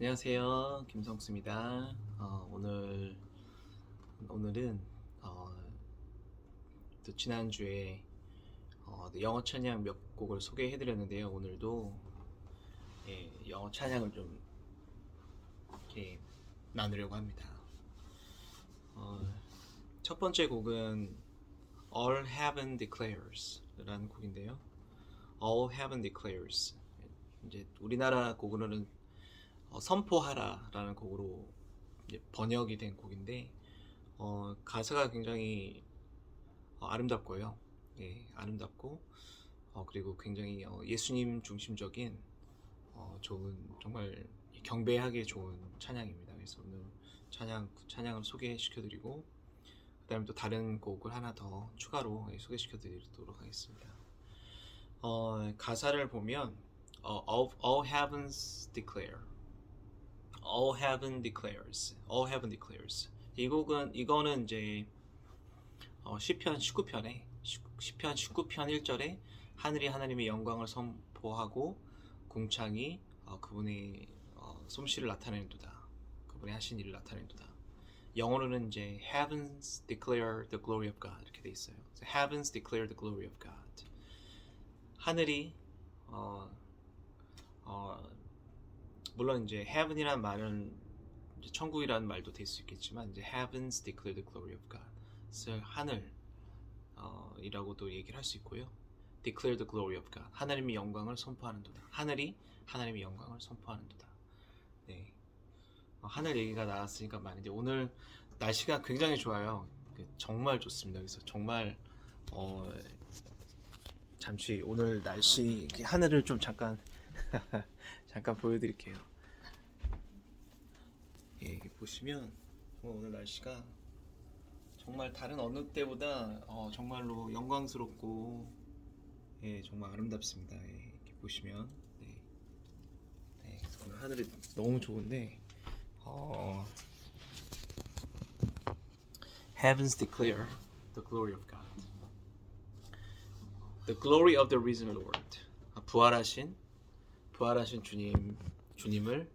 안녕하세요, 김성수입니다. 어, 오늘 오늘은 어, 또 지난 주에 어, 영어 찬양 몇 곡을 소개해드렸는데요. 오늘도 예, 영어 찬양을 좀 이렇게 나누려고 합니다. 어, 첫 번째 곡은 All Heaven Declares라는 곡인데요. All Heaven Declares 이제 우리나라 곡으로는 어, 선포하라라는 곡으로 번역이 된 곡인데 어, 가사가 굉장히 어, 아름답고요. 예, 아름답고 어, 그리고 굉장히 어, 예수님 중심적인 어, 좋은 정말 경배하기 좋은 찬양입니다. 그래서 오늘 찬양 찬양을 소개시켜드리고 그다음에 또 다른 곡을 하나 더 추가로 예, 소개시켜드리도록 하겠습니다. 어, 가사를 보면 어, all heavens declare All Heaven Declares. All Heaven Declares. 이 곡은 이거는 이제 어, 시편 19편에 시편 19편 1절에 하늘이 하나님의 영광을 선포하고 궁창이 어, 그분의 어, 솜씨를 나타내는도다. 그분의 하신 일을 나타내는도다. 영어로는 이제 Heavens declare the glory of God 이렇게 돼 있어요. 그래서 Heavens declare the glory of God. 하늘이 어, 어, 물론 이제 heaven이라는 말은 천국이라는 말도 될 수 있겠지만 이제 heavens declare the glory of God. 하늘 어, 이라고도 얘기를 할 수 있고요. declare the glory of God. 하나님의 영광을 선포하는도다. 하늘이 하나님의 영광을 선포하는도다. 네. 어, 하늘 얘기가 나왔으니까 말인데 오늘 날씨가 굉장히 좋아요. 그 정말 좋습니다. 그래서 정말 어, 잠시 오늘 날씨 하늘을 좀 잠깐 잠깐 보여드릴게요. 예, 이게 보시면 정말 오늘 날씨가 정말 다른 어느 때보다 어, 정말로 영광스럽고 예, 정말 아름답습니다. 예, 이렇게 보시면 네. 네, 오늘 하늘이 너무 좋은데 어, Heavens declare the glory of God. The glory of the risen Lord. 아, 부활하신 부활하신 주님 주님을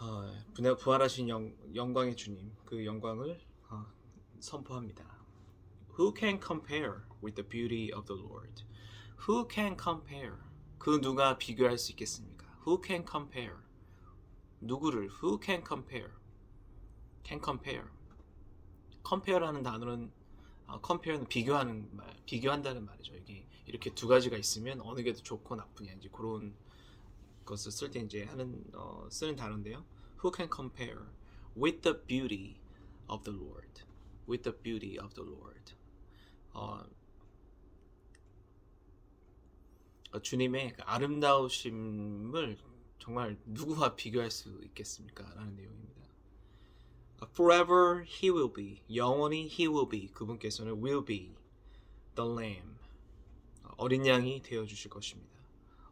어, 부활- 부활하신 영, 영광의 주님 그 영광을 어, 선포합니다. Who can compare with the beauty of the Lord? Who can compare? 그 누가 비교할 수 있겠습니까? Who can compare? 누구를? Who can compare? Can compare? compare라는 단어는 어, compare는 비교하는 말, 비교한다는 말이죠. 이게 이렇게 두 가지가 있으면 어느 게 더 좋고 나쁘냐 이제 그런 것을 쓸 때 이제 하는 어, 쓰는 단어인데요. Who can compare with the beauty of the Lord? With the beauty of the Lord. 어, 어, 주님의 그 아름다우심을 정말 누구와 비교할 수 있겠습니까? 라는 내용입니다. 어, Forever he will be. 영원히 he will be. 그분께서는 will be the lamb. 어, 어린 양이 되어 주실 것입니다.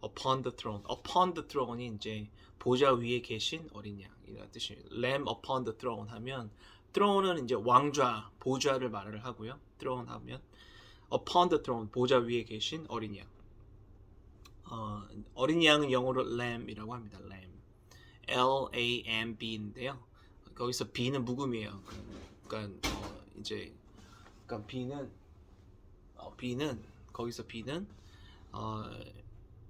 upon the throne. upon the throne이 이제 보좌 위에 계신 어린 양이라는 뜻이에요. lamb upon the throne 하면 throne은 이제 왕좌, 보좌를 말을 하고요. throne 하면 upon the throne 보좌 위에 계신 어린 양. 어, 어린 양은 영어로 lamb이라고 합니다. lamb. L A M B인데요. 거기서 B는 묵음이에요. 그러니까 어, 이제 그러니까 B는 어, B는 거기서 B는 어,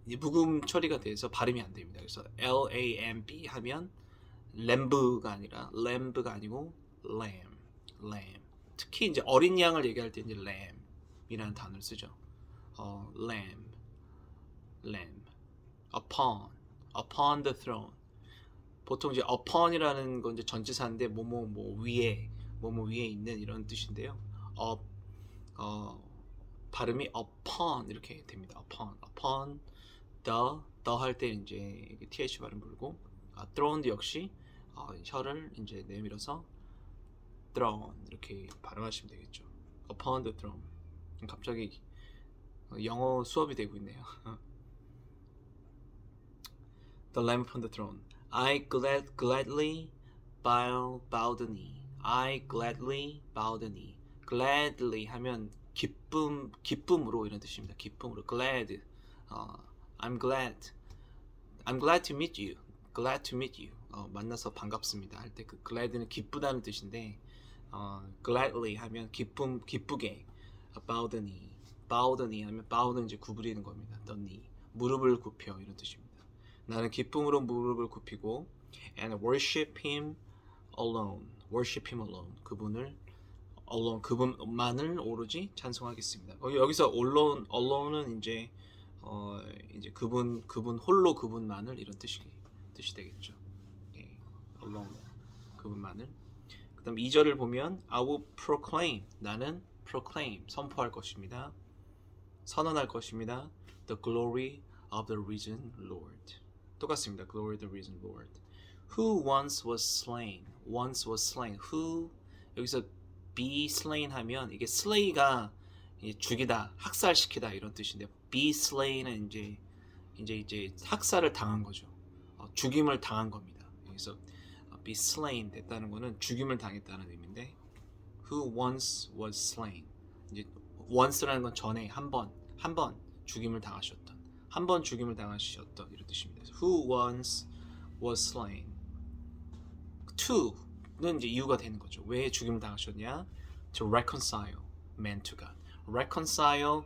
묵음 처리가 돼서 발음이 안 됩니다. 그래서 L A M B 하면 램브가 아니라 램브가 아니고 lamb, lamb. 특히 이제 어린 양을 얘기할 때 이제 lamb이라는 단어를 쓰죠. 어, lamb, upon, upon the throne. 보통 이제 upon이라는 건 이제 전치사인데 뭐뭐 뭐 위에 뭐뭐 위에 있는 이런 뜻인데요. up 어 발음이 upon 이렇게 됩니다. upon upon the the 할 때 이제 th 발음 부르고 아, throne도 역시 어, 혀를 이제 내밀어서 throne 이렇게 발음하시면 되겠죠. upon the throne. 갑자기 영어 수업이 되고 있네요. the lamb upon the throne. I glad gladly bow bow the knee. I gladly bow the knee. gladly 하면 기쁨 기쁨으로 이런 뜻입니다. 기쁨으로 glad. 어, I'm glad. I'm glad to meet you. glad to meet you. 어, 만나서 반갑습니다. 할 때 그 glad는 기쁘다는 뜻인데 어, gladly 하면 기쁨 기쁘게 bow the knee. bow the knee 하면 bow는 이제 구부리는 겁니다. the knee. 무릎을 굽혀 이런 뜻입니다. 나는 기쁨으로 무릎을 굽히고 and worship him alone. worship him alone. 그분을 alone 그분만을 오로지 찬송하겠습니다. 어, 여기서 alone alone은 이제 어 이제 그분 그분 홀로 그분만을 이런 뜻이 뜻이 되겠죠. 예, alone 그분만을. 그다음 2절을 보면 I will proclaim 나는 proclaim 선포할 것입니다. 선언할 것입니다. The glory of the risen Lord. 똑같습니다. Glory the risen Lord. Who once was slain. Once was slain. Who 여기서 be slain 하면 이게 slay가 죽이다, 학살시키다 이런 뜻인데 be slain은 이제 이제 이제 학살을 당한 거죠. 어, 죽임을 당한 겁니다. 여기서 어, be slain 됐다는 거는 죽임을 당했다는 의미인데 who once was slain 이제 once라는 건 전에 한 번, 한 번 죽임을 당하셨던, 한 번 죽임을 당하셨던 이런 뜻입니다. who once was slain. to 는 이제 이유가 되는 거죠. 왜 죽임을 당하셨냐? To reconcile man to God. reconcile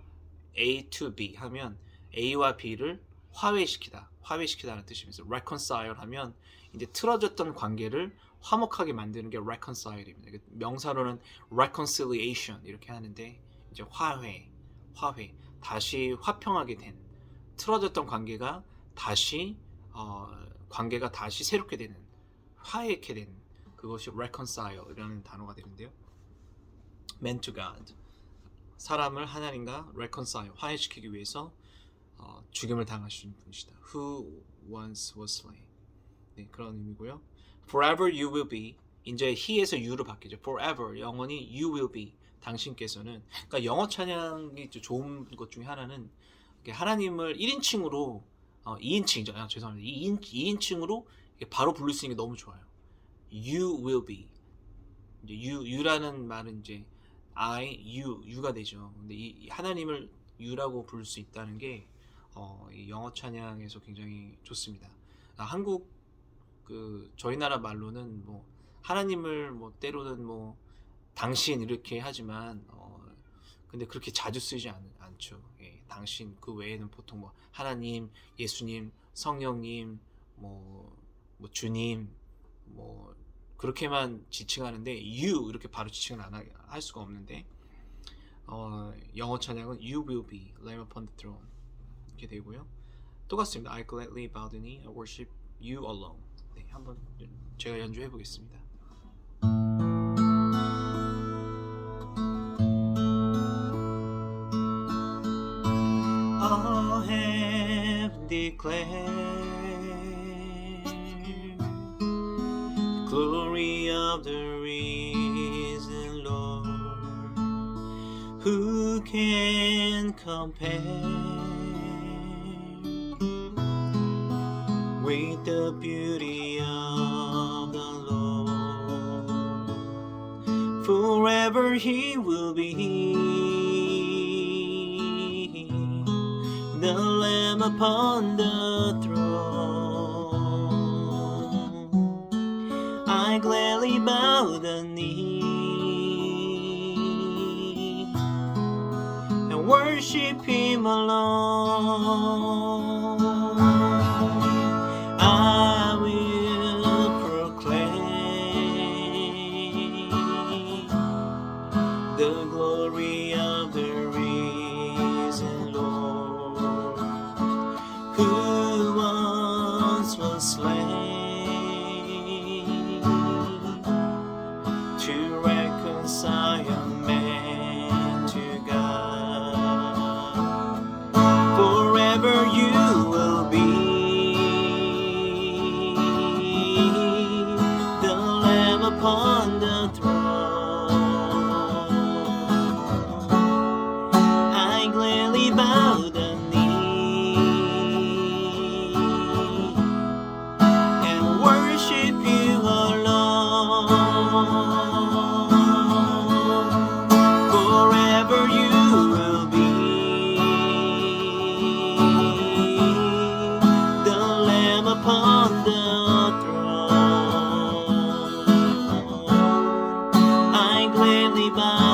A to B 하면 A와 B를 화해시키다, 화해시키다는 뜻이면서 reconcile 하면 이제 틀어졌던 관계를 화목하게 만드는 게 reconcile입니다. 명사로는 reconciliation 이렇게 하는데 이제 화해, 화해, 다시 화평하게 된 틀어졌던 관계가 다시 어, 관계가 다시 새롭게 되는 화해케 되는 그것이 reconcile이라는 단어가 되는데요. man to God 사람을 하나님과 reconcile 화해시키기 위해서 어, 죽임을 당하신 분이시다. Who once was slain. 네, 그런 의미고요. Forever you will be. 이제 he에서 you로 바뀌죠. Forever 영원히 you will be. 당신께서는 그러니까 영어 찬양이 좀 좋은 것 중에 하나는 하나님을 1인칭으로 어, 2인칭이죠. 아, 죄송합니다. 2인, 2인칭으로 바로 부를 수 있는 게 너무 좋아요. You will be. 이제 you, you라는 말은 이제 I, you, you가 되죠. 근데 이 하나님을 you라고 부를 수 있다는 게 어, 이 영어 찬양에서 굉장히 좋습니다. 아, 한국 그 저희 나라 말로는 뭐 하나님을 뭐 때로는 뭐 당신 이렇게 하지만 어, 근데 그렇게 자주 쓰지 않, 않죠. 예, 당신 그 외에는 보통 뭐 하나님, 예수님, 성령님, 뭐, 뭐 주님, 뭐 그렇게만 지칭하는데 you 이렇게 바로 지칭을 안 할 수가 없는데 어, 영어 찬양은 You will be lamb upon the throne 이렇게 되고요. 똑같습니다. I gladly bow the knee, I worship you alone. 네, 한번 제가 연주해 보겠습니다. All of the risen Lord. Who can compare with the beauty of the Lord? Forever He will be the Lamb upon the knee and worship Him alone. I will proclaim the glory throne. I gladly bow